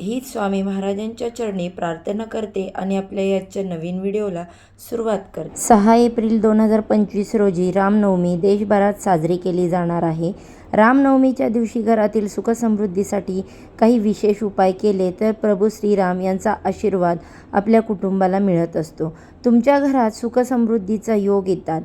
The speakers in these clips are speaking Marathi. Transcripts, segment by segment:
हीच स्वामी महाराजांच्या चरणी प्रार्थना करते आणि आपल्या याच्या नवीन व्हिडिओला सुरुवात करते. सहा एप्रिल दोन हजार पंचवीस रोजी रामनवमी देशभरात साजरी केली जाणार आहे. रामनवमीच्या दिवशी घरातील सुखसमृद्धीसाठी काही विशेष उपाय केले तर प्रभू श्रीराम यांचा आशीर्वाद आपल्या कुटुंबाला मिळत असतो. तुमच्या घरात सुखसमृद्धीचा योग येतात.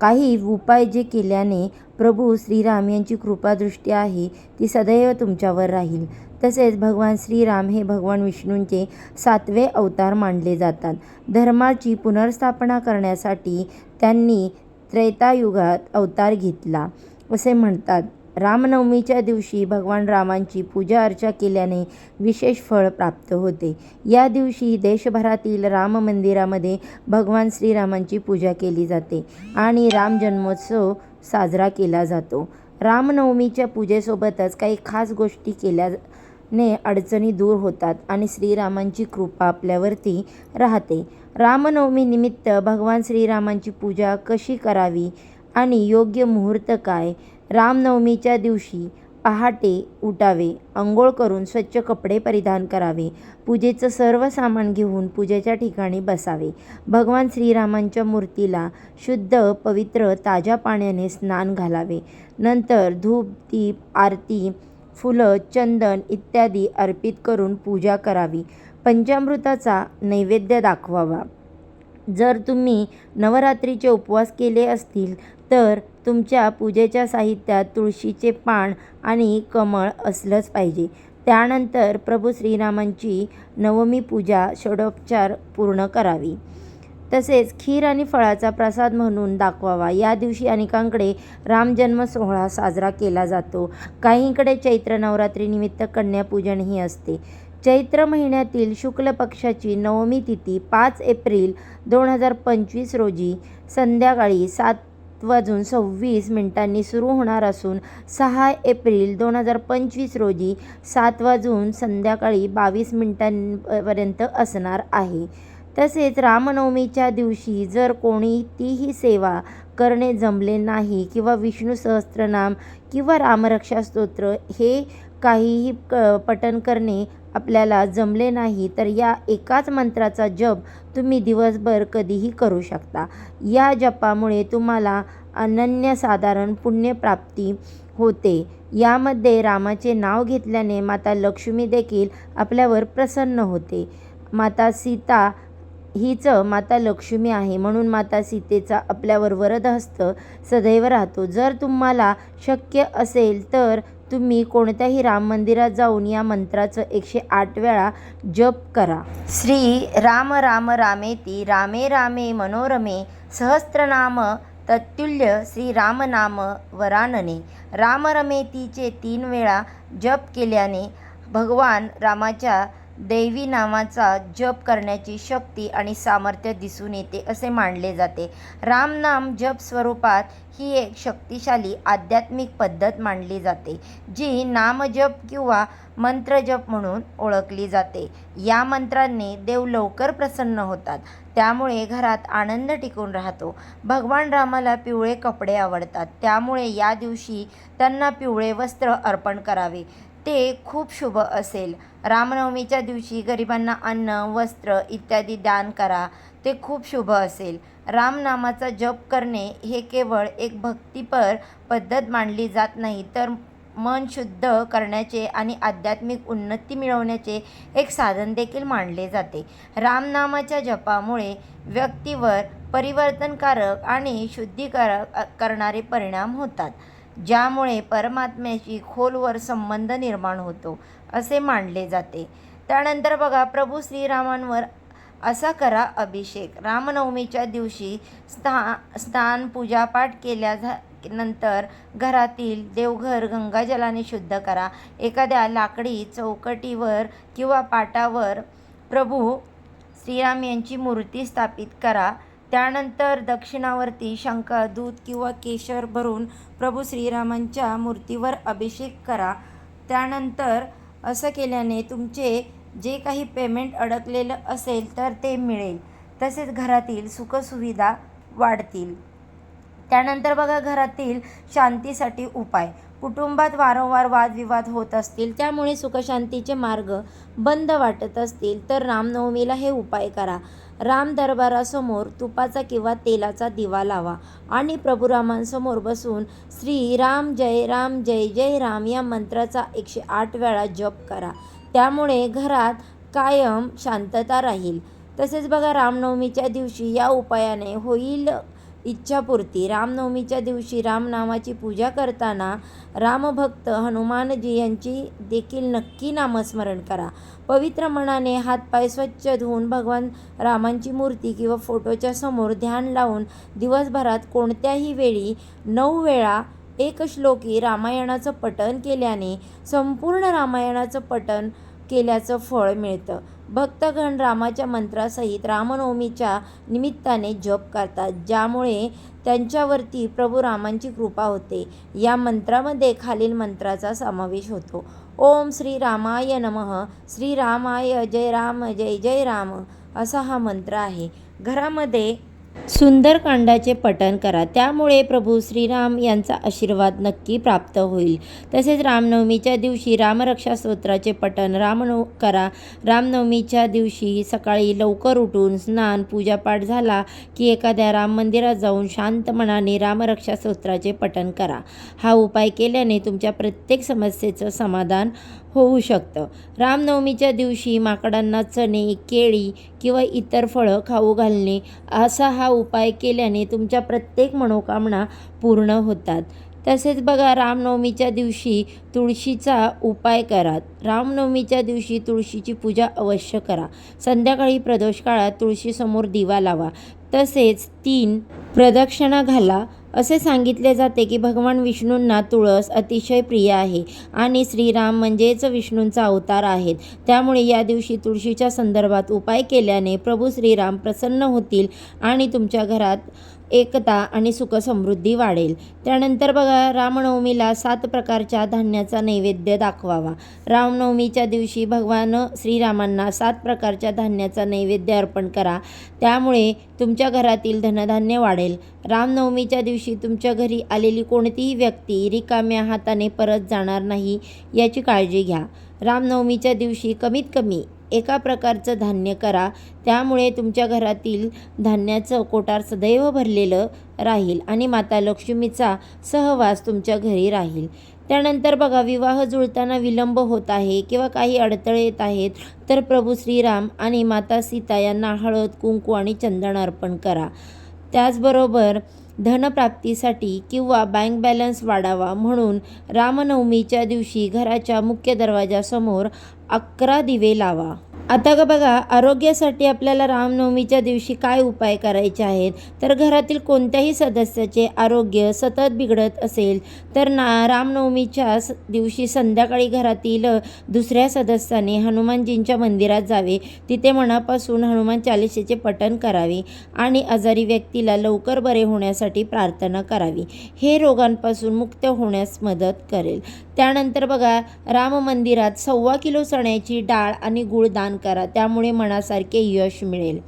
काही उपाय जे केल्याने प्रभू श्रीराम यांची कृपादृष्टी आहे ती सदैव तुमच्यावर राहील. तसेच भगवान श्रीराम हे भगवान विष्णूंचे सातवे अवतार मानले जातात. धर्माची पुनर्स्थापना करण्यासाठी त्यांनी त्रेतायुगात अवतार घेतला. असे म्हणतात रामनवमीच्या दिवशी भगवान रामांची पूजा अर्चा केल्याने विशेष फळ प्राप्त होते. या दिवशी देशभरातील राम मंदिरामध्ये भगवान श्रीरामांची पूजा केली जाते आणि राम जन्मोत्सव साजरा केला जातो. रामनवमीच्या पूजेसोबतच काही खास गोष्टी केल्याने अडचणी दूर होतात आणि श्रीरामांची कृपा आपल्यावरती राहते. रामनवमीनिमित्त भगवान श्रीरामांची पूजा कशी करावी आणि योग्य मुहूर्त काय? रामनवमीच्या दिवशी पहाटे उठावे अंघोळ करून स्वच्छ कपडे परिधान करावे पूजेचं सर्व सामान घेऊन पूजेच्या ठिकाणी बसावे. भगवान श्रीरामांच्या मूर्तीला शुद्ध पवित्र ताज्या पाण्याने स्नान घालावे. नंतर धूप दीप आरती फुलं चंदन इत्यादी अर्पित करून पूजा करावी. पंचामृताचा नैवेद्य दाखवावा. जर तुम्ही नवरात्रीचे उपवास केले असतील तर तुमच्या पूजेच्या साहित्यात तुळशीचे पान आणि कमळ असलंच पाहिजे. त्यानंतर प्रभू श्रीरामांची नवमी पूजा षडोपचार पूर्ण करावी. तसेच खीर आणि फळाचा प्रसाद म्हणून दाखवावा. या दिवशी अनेकांकडे रामजन्म सोहळा साजरा केला जातो. काहींकडे चैत्र नवरात्रीनिमित्त कन्यापूजनही असते. चैत्र महिन्यातील शुक्ल पक्षाची नवमी तिथी पाच एप्रिल दोन हजार पंचवीस रोजी संध्याकाळी सात वाजून सव्वीस मिनिटांनी सुरू होणार असून सहा एप्रिल दोन हजार पंचवीस रोजी सात वाजून संध्याकाळी बावीस मिनिटांपर्यंत असणार आहे. तसेच रामनवमीच्या दिवशी जर कोणी तीही सेवा करणे जमले नाही किंवा विष्णू सहस्त्रनाम किंवा रामरक्षा स्तोत्र हे काहीही क पठण करणे आपल्याला जमले नाही तर या एकाच मंत्राचा जप तुम्ही दिवसभर कधीही करू शकता. या जपामुळे तुम्हाला अनन्यसाधारण पुण्यप्राप्ती होते. यामध्ये रामाचे नाव घेतल्याने माता लक्ष्मी देखील आपल्यावर प्रसन्न होते. माता सीता हीच माता लक्ष्मी आहे म्हणून माता सीतेचा आपल्यावर वरदहस्त सदैव राहतो. जर तुम्हाला शक्य असेल तर तुम्ही कोणत्याही राम मंदिरात जाऊन या मंत्राचं एकशे आठ वेळा जप करा. श्री राम राम रामेती रामे रामे मनोरमे सहस्त्रनाम तत्तुल्य श्री रामनाम वरानने. राम रमेतीचे तीन वेळा जप केल्याने भगवान रामाच्या दैवी नामाचा जप करण्याची शक्ती आणि सामर्थ्य दिसून येते असे मानले जाते. रामनाम जप स्वरूपात ही एक शक्तिशाली आध्यात्मिक पद्धत मानली जाते जी नामजप किंवा मंत्रजप म्हणून ओळखली जाते. या मंत्रांनी देव लवकर प्रसन्न होतात त्यामुळे घरात आनंद टिकून राहतो. भगवान रामाला पिवळे कपडे आवडतात त्यामुळे या दिवशी त्यांना पिवळे वस्त्र अर्पण करावे. ते खूप शुभ असेल. रामनवमीच्या दिवशी गरिबांना अन्न वस्त्र इत्यादी दान करा. ते खूप शुभ असेल. रामनामाचा जप करणे हे केवळ एक भक्तिपर पद्धत मानली जात नाही तर मन शुद्ध करण्याचे आणि आध्यात्मिक उन्नती मिळवण्याचे एक साधन देखील मानले जाते. रामनामाच्या जपामुळे व्यक्तीवर परिवर्तनकारक आणि शुद्धीकारक करणारे परिणाम होतात. ज्यामुळे परमात्म्याशी खोलवर संबंध निर्माण होतो असे मानले जाते. त्यानंतर बघा प्रभू श्रीरामांवर असा करा अभिषेक. रामनवमीच्या दिवशी स्था स्नान पूजापाठ केल्या झा नंतर घरातील देवघर गंगाजलाने शुद्ध करा. एखाद्या लाकडी चौकटीवर किंवा पाटावर प्रभू श्रीराम यांची मूर्ती स्थापित करा. त्यानंतर दक्षिणावरती शंका दूध किंवा केशर भरून प्रभू श्रीरामांच्या मूर्तीवर अभिषेक करा. त्यानंतर असं केल्याने तुमचे जे काही पेमेंट अडकलेलं असेल तर ते मिळेल. तसेच घरातील सुखसुविधा वाढतील. त्यानंतर बघा घरातील शांतीसाठी उपाय. कुटुंबात वारंवार वादविवाद होत असतील त्यामुळे सुखशांतीचे मार्ग बंद वाटत असतील तर रामनवमीला हे उपाय करा. राम दरबारासमोर तुपाचा किंवा तेलाचा दिवा लावा आणि प्रभू रामांसमोर बसून श्री राम जय राम जय जय राम या मंत्राचा एकशे आठ वेळा जप करा. त्यामुळे घरात कायम शांतता राहील. तसेच बघा रामनवमीच्या दिवशी या उपायाने होईल इच्छापूर्ती. रामनवमीच्या दिवशी रामनामाची पूजा करताना रामभक्त हनुमानजी यांची देखील नक्की नामस्मरण करा. पवित्र मनाने हातपाय स्वच्छ धुवून भगवान रामांची मूर्ती किंवा फोटोच्या समोर ध्यान लावून दिवसभरात कोणत्याही वेळी नऊ वेळा एक श्लोकी रामायणाचं पठण केल्याने संपूर्ण रामायणाचं पठण केल्याचं फळ मिळतं. भक्तगण रामाच्या मंत्रासहित रामनवमीच्या निमित्ताने जप करतात ज्यामुळे त्यांच्यावरती प्रभू रामांची कृपा होते. या मंत्रामध्ये खालील मंत्राचा समावेश होतो. ओम श्री रामाय नमः. श्री रामाय जय राम जय जय राम. असा हा मंत्र आहे. घरामध्ये सुंदरकांडाचे पठण करा. त्यामुळे प्रभू श्रीराम यांचा आशीर्वाद नक्की प्राप्त होईल. तसेच रामनवमीच्या दिवशी रामरक्षा स्तोत्राचे पठण रामनव करा. रामनवमीच्या दिवशी सकाळी लवकर उठून स्नान पूजापाठ झाला की एखाद्या राम मंदिरात जाऊन शांत मनाने रामरक्षा स्तोत्राचे पठण करा. हा उपाय केल्याने तुमच्या प्रत्येक समस्येचं समाधान होऊ शकतं. रामनवमीच्या दिवशी माकडांना चणे केळी किंवा इतर फळं खाऊ घालणे असा हा हा उपाय केल्याने तुमच्या प्रत्येक मनोकामना पूर्ण होतात. तसेच बघा रामनवमीच्या दिवशी तुळशीचा उपाय करा. रामनवमीच्या दिवशी तुळशीची पूजा अवश्य करा. संध्याकाळी प्रदोष काळात तुळशीसमोर दिवा लावा. तसेच तीन प्रदक्षिणा घाला. असे सांगितले जाते की भगवान विष्णूंना तुळस अतिशय प्रिय आहे आणि श्रीराम म्हणजेच विष्णूंचा अवतार आहेत. त्यामुळे या दिवशी तुळशीच्या संदर्भात उपाय केल्याने प्रभू श्रीराम प्रसन्न होतील आणि तुमच्या घरात एकता आणि सुखसमृद्धी वाढेल. त्यानंतर बघा रामनवमीला सात प्रकारच्या धान्याचा नैवेद्य दाखवावा. रामनवमीच्या दिवशी भगवान श्रीरामांना सात प्रकारच्या धान्याचा नैवेद्य अर्पण करा. त्यामुळे तुमच्या घरातील धनधान्य वाढेल. रामनवमीच्या दिवशी तुमच्या घरी आलेली कोणतीही व्यक्ती रिकाम्या हाताने परत जाणार नाही याची काळजी घ्या. रामनवमीच्या दिवशी कमीत कमी एका प्रकारचं धान्य करा. त्यामुळे तुमच्या घरातील धान्याचं कोटार सदैव भरलेलं राहील आणि माता लक्ष्मीचा सहवास तुमच्या घरी राहील. त्यानंतर बघा विवाह जुळताना विलंब होत आहे किंवा काही अडथळे येत आहेत तर प्रभू श्रीराम आणि माता सीता यांना हळद कुंकू आणि चंदन अर्पण करा. त्याचबरोबर धनप्राप्तीसाठी किंवा बँक बॅलन्स वाढावा म्हणून रामनवमीच्या दिवशी घराच्या मुख्य दरवाजासमोर अकरा दिवे लावा. आता का बघा आरोग्यासाठी आपल्याला रामनवमीच्या दिवशी काय उपाय करायचे आहेत? तर घरातील कोणत्याही सदस्याचे आरोग्य सतत बिघडत असेल तर ना रामनवमीच्या स दिवशी संध्याकाळी घरातील दुसऱ्या सदस्याने हनुमानजींच्या मंदिरात जावे. तिथे मनापासून हनुमान चालिसेचे पठण करावे आणि आजारी व्यक्तीला लवकर बरे होण्यासाठी प्रार्थना करावी. हे रोगांपासून मुक्त होण्यास मदत करेल. त्यानंतर बघा राम मंदिरात सव्वा किलो चण्याची डाळ आणि गूळ दान करा त्यामुळे मनासारखे यश मिळेल.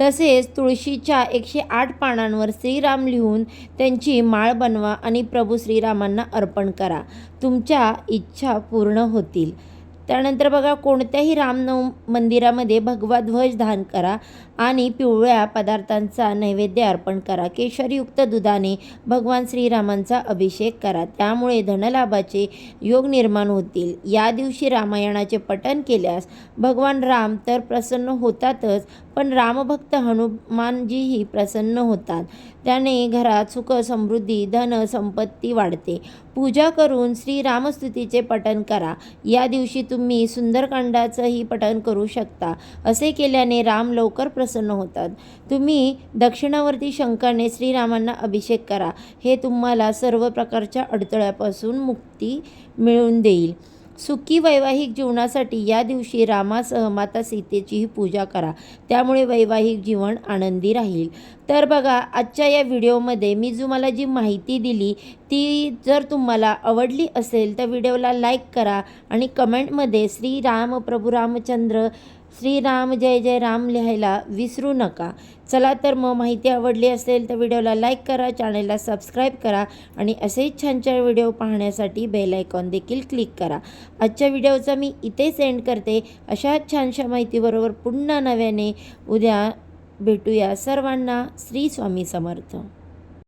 तसेच तुळशीच्या एकशे आठ पानांवर श्रीराम लिहून त्यांची माळ बनवा आणि प्रभू श्रीरामांना अर्पण करा. तुमच्या इच्छा पूर्ण होतील. त्यानंतर बघा कोणत्याही रामनव मंदिरामध्ये भगवा ध्वज दान करा. आणि पिवळ्या पदार्थांचा नैवेद्य अर्पण करा. केशरयुक्त दुधाने भगवान श्रीरामांचा अभिषेक करा. त्यामुळे धनलाभाचे योग निर्माण होतील. या दिवशी रामायणाचे पठन केल्यास भगवान राम तर प्रसन्न होतातच पण रामभक्त हनुमानजीही प्रसन्न होतात. त्याने घरात सुख समृद्धी धन संपत्ती वाढते. पूजा करून श्रीरामस्तुतीचे पठन करा. या दिवशी तुम्ही सुंदरकांडाचंही पठन करू शकता. असे केल्याने राम लवकर प्रसन्न होतात. तुम्ही दक्षिणावर्ती शंकाने श्रीरामांना अभिषेक करा. हे तुम्हाला सर्व प्रकारच्या अडथळ्यापासून मुक्ती मिळवून देईल. सुखी वैवाहिक जीवनासाठी या दिवशी रामासह माता सीतेचीही पूजा करा. त्यामुळे वैवाहिक जीवन आनंदी राहील. तर बघा आजच्या या व्हिडिओमध्ये मी तुम्हाला जी माहिती दिली ती जर तुम्हाला आवडली असेल तर व्हिडिओला लाईक करा आणि कमेंटमध्ये श्रीराम प्रभू रामचंद्र श्रीराम जय जय राम लिहायला विसरू नका. चला तर मग माहिती आवडली असेल तर व्हिडिओला लाईक करा चॅनलला सबस्क्राईब करा आणि असेच छान छान व्हिडिओ पाहण्यासाठी बेल आयकॉन देखील क्लिक करा. आजच्या व्हिडिओचा मी इथे सेंड करते. अशाच छानशा माहितीबरोबर पुन्हा नव्याने उद्या भेटूया सर्वांना. श्री स्वामी समर्थ.